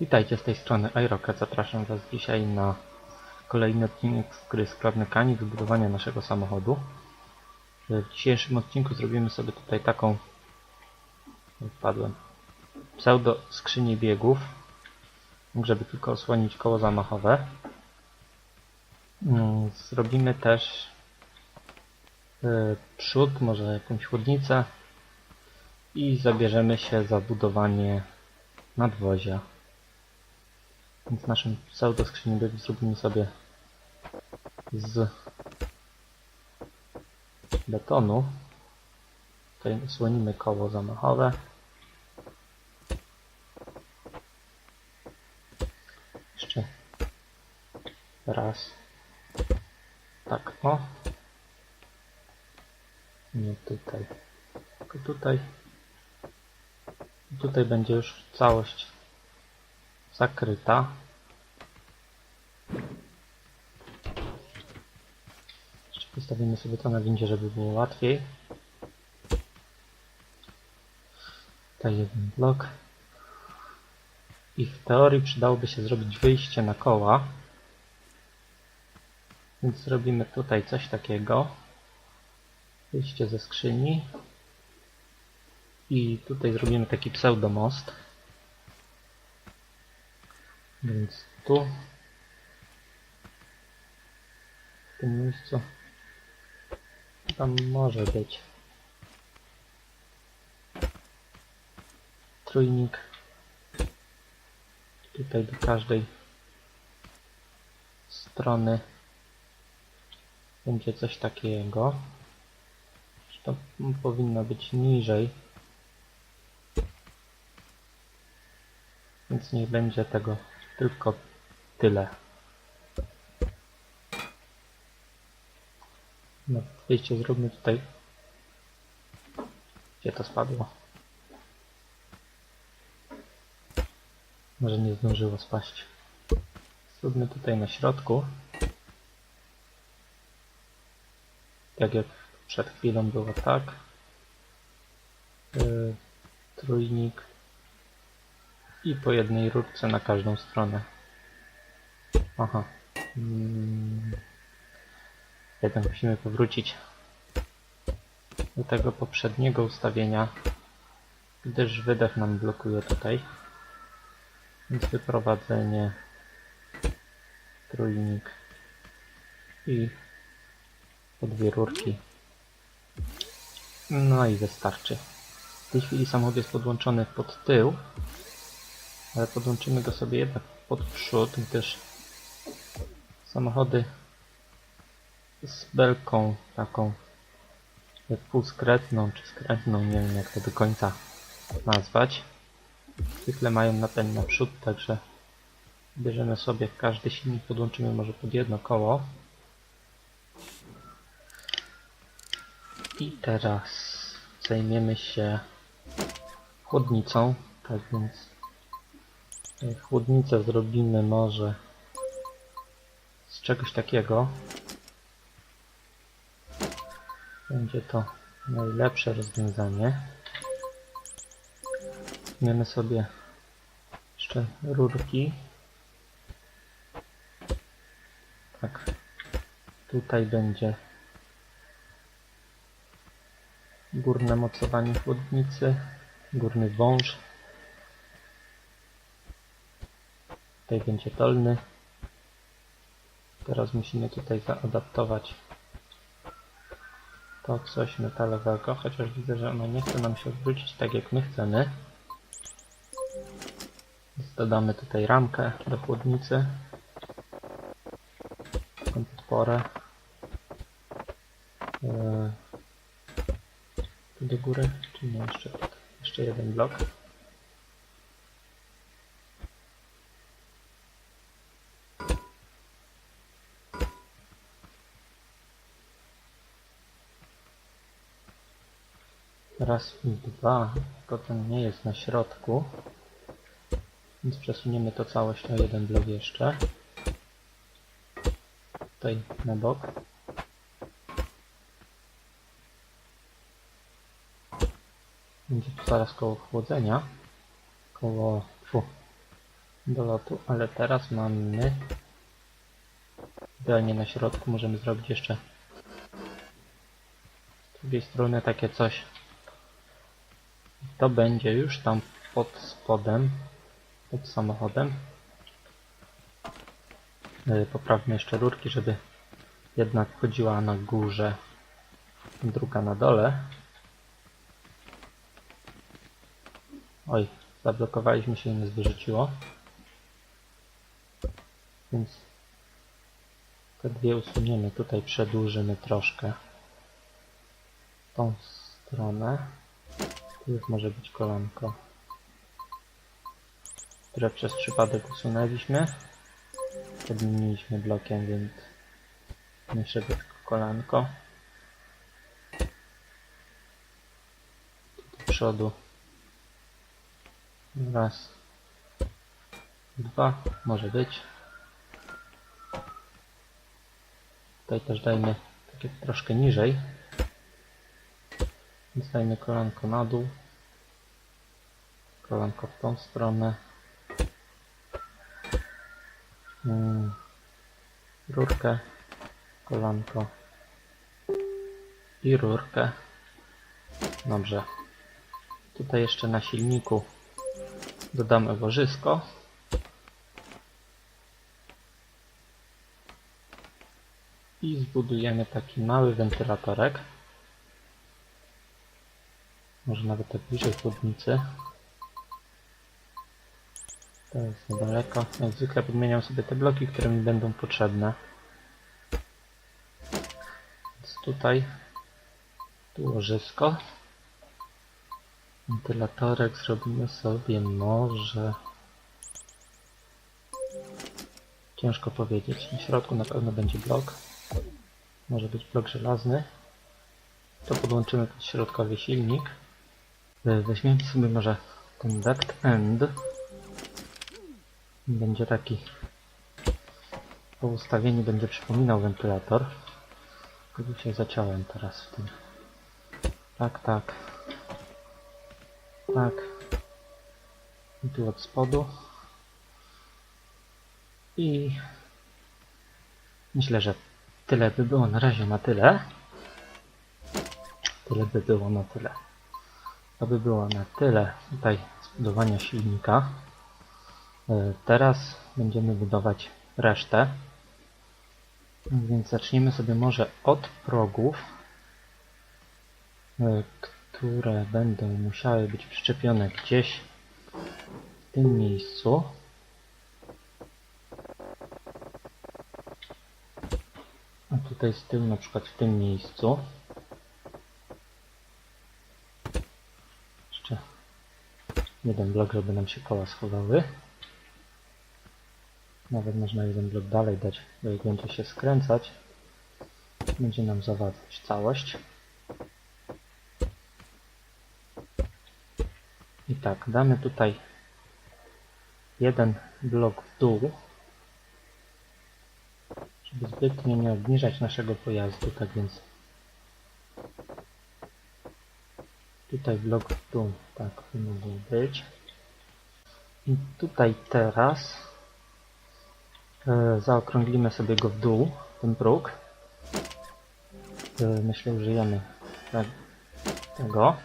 Witajcie z tej strony iRocket. Zapraszam Was dzisiaj na kolejny odcinek z gry Sklep Mechanic zbudowania naszego samochodu. W dzisiejszym odcinku zrobimy sobie tutaj taką wpadłem pseudo skrzynię biegów, żeby tylko osłonić koło zamachowe. Mm, Zrobimy też y, przód, może jakąś chłodnicę i zabierzemy się za budowanie nadwozia. Więc naszym pseudo skrzynię biegów zrobimy sobie z betonu. Tutaj osłonimy koło zamachowe. Jeszcze raz. Tak, o. Nie tutaj. Tylko tutaj. I Tutaj będzie już całość zakryta. Jeszcze postawimy sobie to na windzie, żeby było łatwiej. Tutaj jeden blok. I w teorii przydałoby się zrobić wyjście na koła. Więc zrobimy tutaj coś takiego. Wyjście ze skrzyni. I tutaj zrobimy taki pseudomost. Więc tu. W tym miejscu. Tam może być. Trójnik. Tutaj do każdej strony będzie coś takiego. To powinno być niżej. Więc niech będzie tego tylko tyle. No wyjście zróbmy tutaj. Gdzie to spadło? Może nie zdążyło spaść. Zróbmy tutaj na środku. Tak jak przed chwilą było tak. Yy, trójnik i po jednej rurce na każdą stronę. Aha. Mm. Jednak musimy powrócić do tego poprzedniego ustawienia, gdyż wydech nam blokuje tutaj. Więc wyprowadzenie, trójnik i po dwie rurki. No i wystarczy. W tej chwili samochód jest podłączony pod tył, ale podłączymy go sobie jednak pod przód, gdyż samochody z belką taką jak półskrętną czy skrętną, nie wiem jak to do końca nazwać, zwykle mają napęd naprzód, także bierzemy sobie każdy silnik, podłączymy może pod jedno koło. I teraz zajmiemy się chłodnicą, tak więc Chłodnicę zrobimy może z czegoś takiego. Będzie to najlepsze rozwiązanie. Weźmiemy sobie jeszcze rurki. Tak. Tutaj będzie górne mocowanie chłodnicy, górny wąż. Tutaj będzie dolny. Teraz musimy tutaj zaadaptować to coś metalowego, chociaż widzę, że ono nie chce nam się odwrócić tak jak my chcemy. Więc dodamy tutaj ramkę do chłodnicy. Taką podporę. Eee, tu do góry, czy nie jeszcze, jeszcze jeden blok. Raz i dwa, tylko ten nie jest na środku. Więc przesuniemy to całość o jeden blok jeszcze. Tutaj na bok. Będzie tu zaraz koło chłodzenia. Koło... Fu. do lotu, ale teraz mamy idealnie na środku możemy zrobić jeszcze z drugiej strony takie coś. To będzie już tam pod spodem, pod samochodem. Yy, Poprawmy jeszcze rurki, żeby jedna wchodziła na górze, druga na dole. Oj, zablokowaliśmy się i nas wyrzuciło. Więc te dwie usuniemy. Tutaj przedłużymy troszkę tą stronę. Już może być kolanko, które przez przypadek usunęliśmy. Podmieniliśmy blokiem, więc że tylko kolanko. Do przodu. Raz. Dwa. Może być. Tutaj też dajmy takie troszkę niżej. Dajmy kolanko na dół. Kolanko w tą stronę. Mm. Rurkę. Kolanko. I rurkę. Dobrze. Tutaj jeszcze na silniku dodamy łożysko. I zbudujemy taki mały wentylatorek. Może nawet tak bliżej chłodnicy. To jest niedaleko. Jak zwykle podmieniam sobie te bloki, które mi będą potrzebne. Więc tutaj tu łożysko. Wentylatorek zrobimy sobie może... Ciężko powiedzieć. Na środku na pewno będzie blok. Może być blok żelazny. To podłączymy pod środkowy silnik. E, Weźmiemy sobie może ten duct end. Będzie taki po ustawieniu będzie przypominał wentylator. Tylko się zaciąłem teraz w tym. Tak, tak. Tak. I tu od spodu. I myślę, że tyle by było na razie na tyle. Tyle by było na tyle. To by było na tyle tutaj zbudowania silnika. E, Teraz będziemy budować resztę. Więc zaczniemy sobie może od progów, e, które będą musiały być przyczepione gdzieś w tym miejscu. A tutaj z tyłu na przykład w tym miejscu. Jeszcze jeden blok, żeby nam się koła schowały. Nawet można jeden blok dalej dać, bo jak będzie się skręcać, będzie nam zawadzać całość. I tak, damy tutaj jeden blok w dół, żeby zbytnio nie obniżać naszego pojazdu, tak więc tutaj blok dół, tak by mógł być. I tutaj teraz e, zaokrąglimy sobie go w dół, ten próg. E, myślę, użyjemy tak, tego.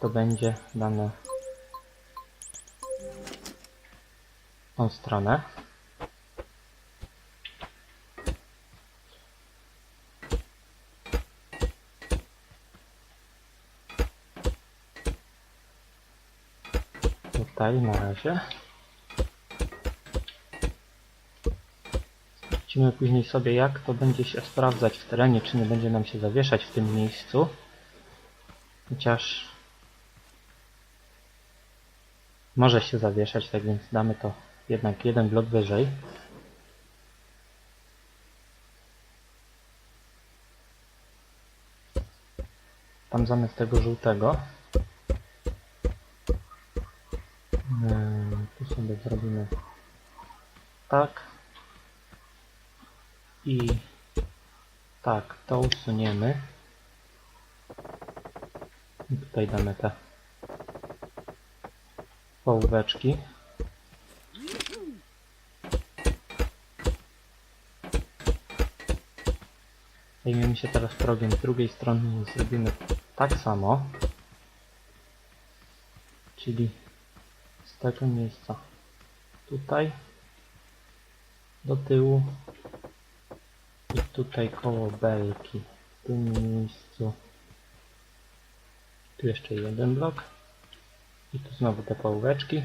To będzie dane tą stronę. Tutaj na razie. Sprawdzimy później sobie jak to będzie się sprawdzać w terenie, czy nie będzie nam się zawieszać w tym miejscu. Chociaż może się zawieszać, tak więc damy to jednak jeden blok wyżej. Tam zamiast tego żółtego sobie zrobimy tak i tak, to usuniemy. I tutaj damy te połóweczki. Zajmiemy się teraz progiem z drugiej strony i zrobimy tak samo. Czyli z tego miejsca tutaj. Do tyłu. I tutaj koło belki. W tym miejscu. Tu jeszcze jeden blok. I tu znowu te połóweczki.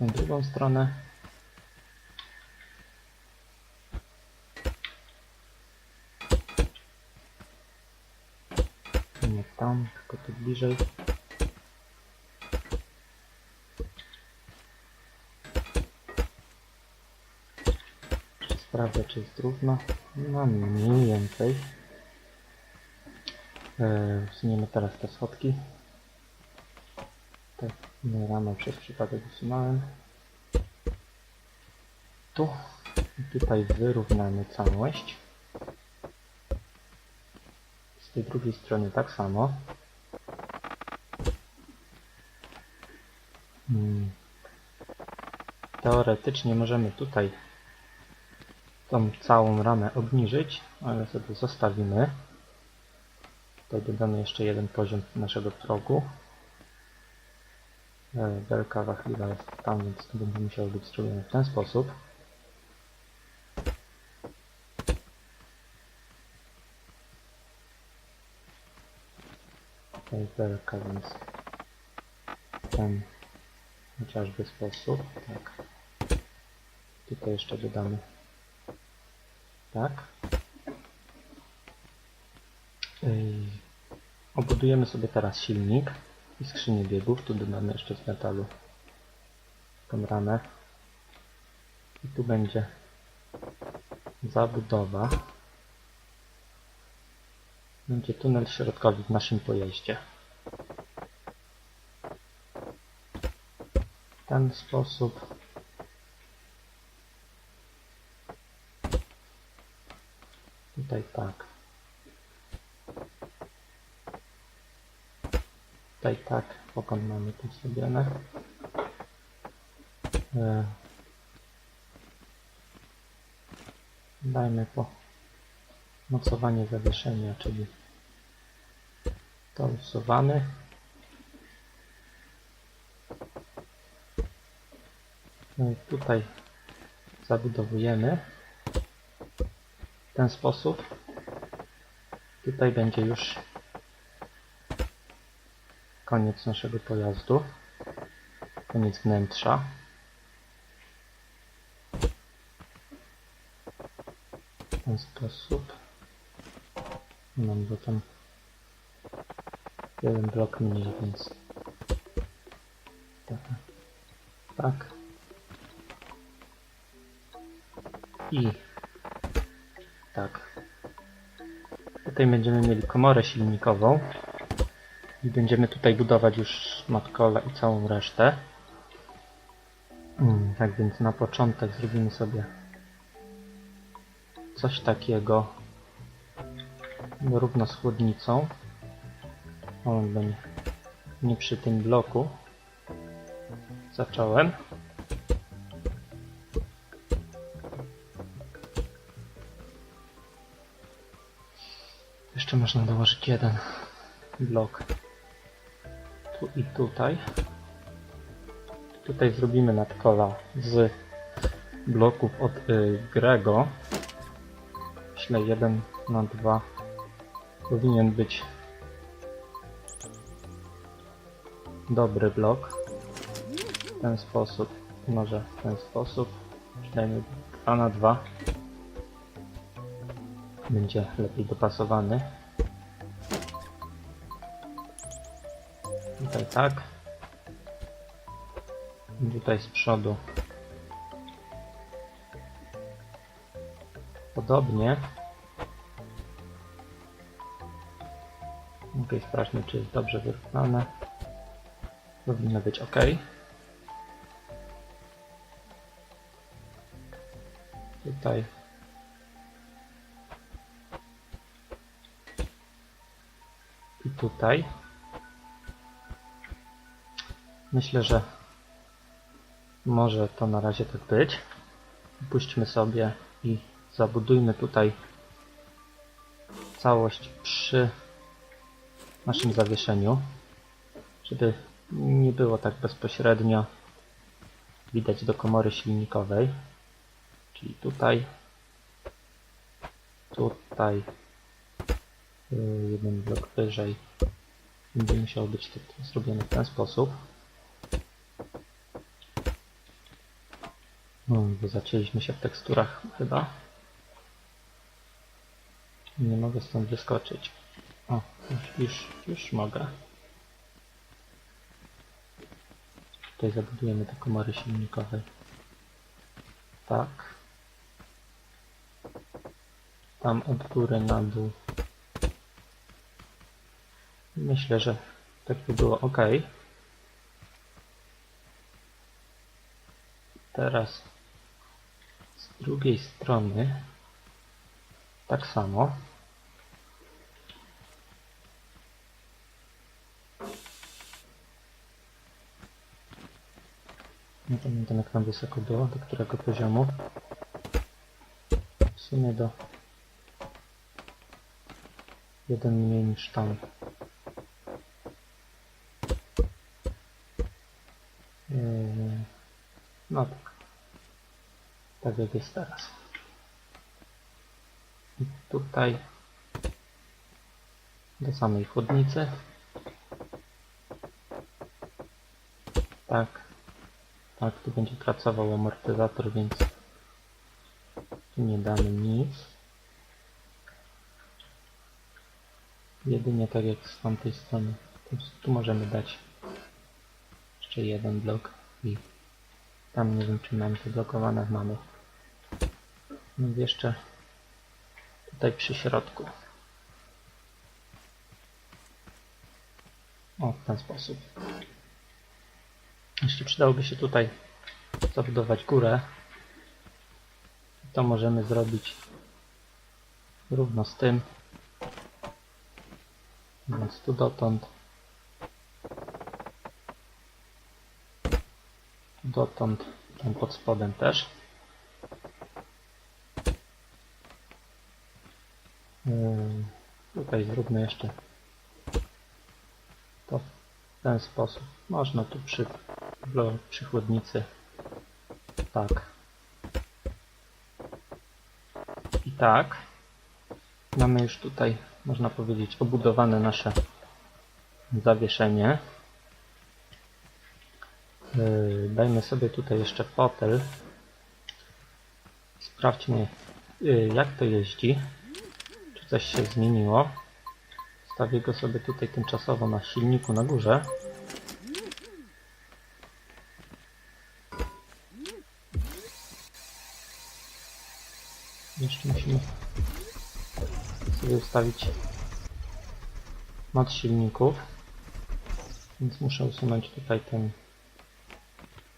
Na drugą stronę. Nie tam, tylko tu bliżej Czy jest równo. No mniej więcej. Usuniemy teraz te schodki. Nie rano przez przypadek usunąłem. Tu i tutaj wyrównamy całość. Z tej drugiej strony tak samo. Hmm. Teoretycznie możemy tutaj tą całą ramę obniżyć, ale sobie zostawimy. Tutaj dodamy jeszcze jeden poziom naszego progu. E, Belka wachliwa jest tam, więc to będzie musiało być zrobione w ten sposób. Tutaj belka, więc w ten chociażby sposób. Tak. Tutaj jeszcze dodamy tak. Obudujemy sobie teraz silnik i skrzynię biegów. Tu dodamy jeszcze z metalu tą ramę. I tu będzie zabudowa. Będzie tunel środkowy w naszym pojeździe. W ten sposób Tutaj tak. Tutaj tak, pokon mamy tu zrobione. Dajmy po mocowanie zawieszenia, czyli to usuwamy. No i tutaj zabudowujemy w ten sposób. Tutaj będzie już koniec naszego pojazdu. Koniec wnętrza. W ten sposób. Mam go tam jeden blok mniej, więc tak. tak. I tak. Tutaj będziemy mieli komorę silnikową i będziemy tutaj budować już matkola i całą resztę. Mm, tak więc na początek zrobimy sobie coś takiego równo z chłodnicą. On będzie nie przy tym bloku. Zacząłem. Jeszcze można dołożyć jeden blok tu i tutaj. Tutaj zrobimy nadkola z bloków od y, Grego. Myślę 1 na 2 powinien być dobry blok. W ten sposób, może w ten sposób. Dajmy 2 na 2 będzie lepiej dopasowany. Tutaj tak. I Tutaj z przodu. Podobnie. Ok, sprawdźmy czy jest dobrze wyrównane. Powinno być ok. Tutaj i tutaj. Myślę, że może to na razie tak być. Puśćmy sobie i zabudujmy tutaj całość przy naszym zawieszeniu, żeby nie było tak bezpośrednio widać do komory silnikowej. Czyli tutaj, tutaj, yy, jeden blok wyżej. Będzie musiało być to zrobione w ten sposób. No, bo zacięliśmy się w teksturach chyba. Nie mogę stąd wyskoczyć. O, już, już, już mogę. Tutaj zabudujemy te komory silnikowe. Tak. Tam od góry na dół. Myślę, że tak by było ok. Teraz z drugiej strony tak samo. Nie pamiętam jak tam wysoko było, do którego poziomu. W sumie do jeden mniej niż tam. Yy, No tak. Tak jak jest teraz. I tutaj do samej chłodnicy. Tak. Tak, tu będzie pracował amortyzator, więc tu nie damy nic. Jedynie tak jak z tamtej strony. Tu, możemy dać jeszcze jeden blok i tam nie wiem czy mamy to blokowane, mamy. Jeszcze tutaj przy środku. O, w ten sposób. Jeszcze przydałoby się tutaj zabudować górę. To możemy zrobić równo z tym. Więc tu dotąd. Dotąd, tam pod spodem też. Yy, Tutaj zróbmy jeszcze to w ten sposób. Można tu przy, przy chłodnicy. Tak. I tak. Mamy już tutaj, można powiedzieć, obudowane nasze zawieszenie. Yy, dajmy sobie tutaj jeszcze fotel. Sprawdźmy, yy, jak to jeździ. Coś się zmieniło. Stawię go sobie tutaj tymczasowo na silniku na górze. Jeszcze musimy sobie ustawić moc silników. Więc muszę usunąć tutaj ten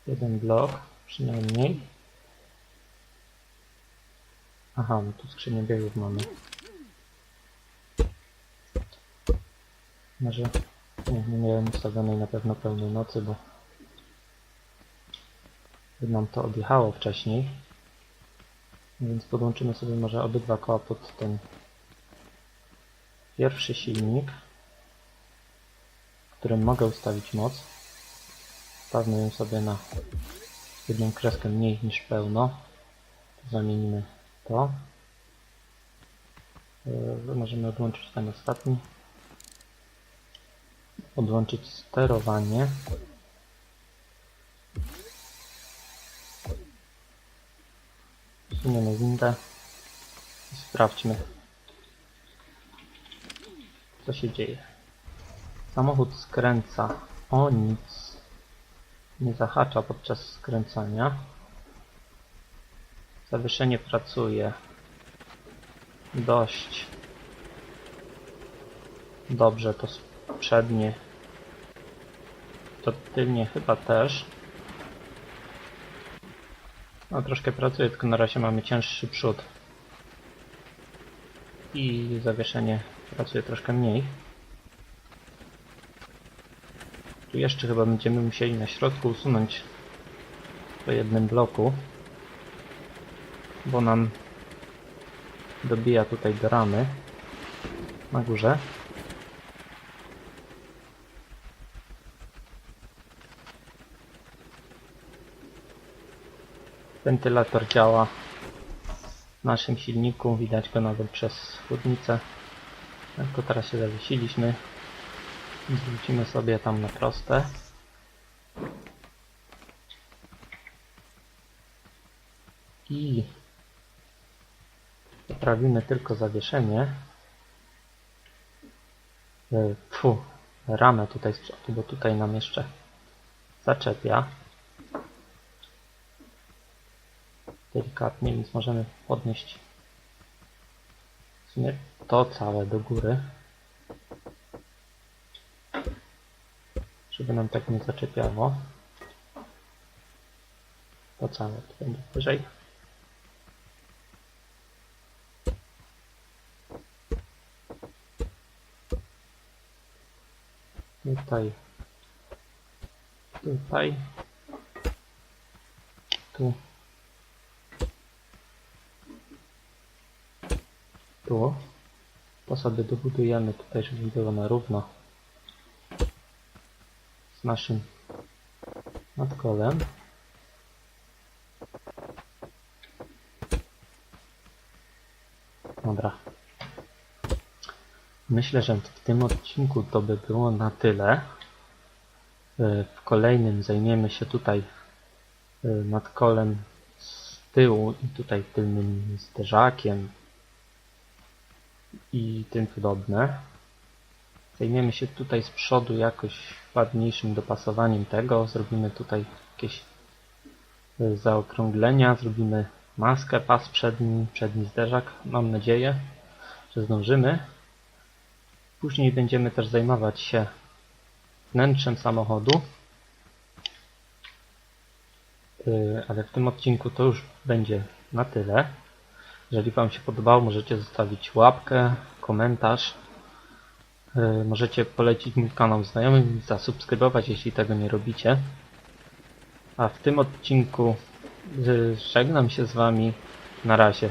jeden blok przynajmniej. Aha, no tu skrzynię biegów mamy. Może nie, nie miałem ustawionej na pewno pełnej nocy, bo nam to odjechało wcześniej. Więc podłączymy sobie może obydwa koła pod ten pierwszy silnik, w którym mogę ustawić moc. Stawmy ją sobie na jedną kreskę mniej niż pełno. Zamienimy to. Yy, Możemy odłączyć ten ostatni. Odłączyć sterowanie. Usuniemy windę i sprawdźmy co się dzieje. Samochód skręca o nic. Nie zahacza podczas skręcania. Zawieszenie pracuje dość dobrze. To przednie, to tylnie chyba też. No troszkę pracuje, tylko na razie mamy cięższy przód. I zawieszenie pracuje troszkę mniej. Tu jeszcze chyba będziemy musieli na środku usunąć po jednym bloku, bo nam dobija tutaj do ramy. na górze. Wentylator działa w naszym silniku, widać go nawet przez chłodnicę. Tylko teraz się zawiesiliśmy. Zwrócimy sobie tam na proste. I poprawimy tylko zawieszenie. E, Fu, ramę tutaj z przodu, bo tutaj nam jeszcze zaczepia. Delikatnie, więc możemy podnieść w sumie to całe do góry. Żeby nam tak nie zaczepiało. To całe tu będzie wyżej. Tutaj. Tutaj. Tu. Tu. To sobie dobudujemy tutaj, żeby było na równo z naszym nadkolem. Dobra. Myślę, że w tym odcinku to by było na tyle. E, W kolejnym zajmiemy się tutaj e, nadkolem z tyłu i tutaj tylnym zderzakiem i tym podobne. Zajmiemy się tutaj z przodu jakoś ładniejszym dopasowaniem tego. Zrobimy tutaj jakieś e, zaokrąglenia, zrobimy maskę, pas przedni, przedni zderzak. Mam nadzieję, że zdążymy. Później będziemy też zajmować się wnętrzem samochodu. Yy, Ale w tym odcinku to już będzie na tyle. Jeżeli Wam się podobało, możecie zostawić łapkę, komentarz. Yy, Możecie polecić mój kanał znajomym i zasubskrybować, jeśli tego nie robicie. A w tym odcinku yy, żegnam się z Wami. Na razie.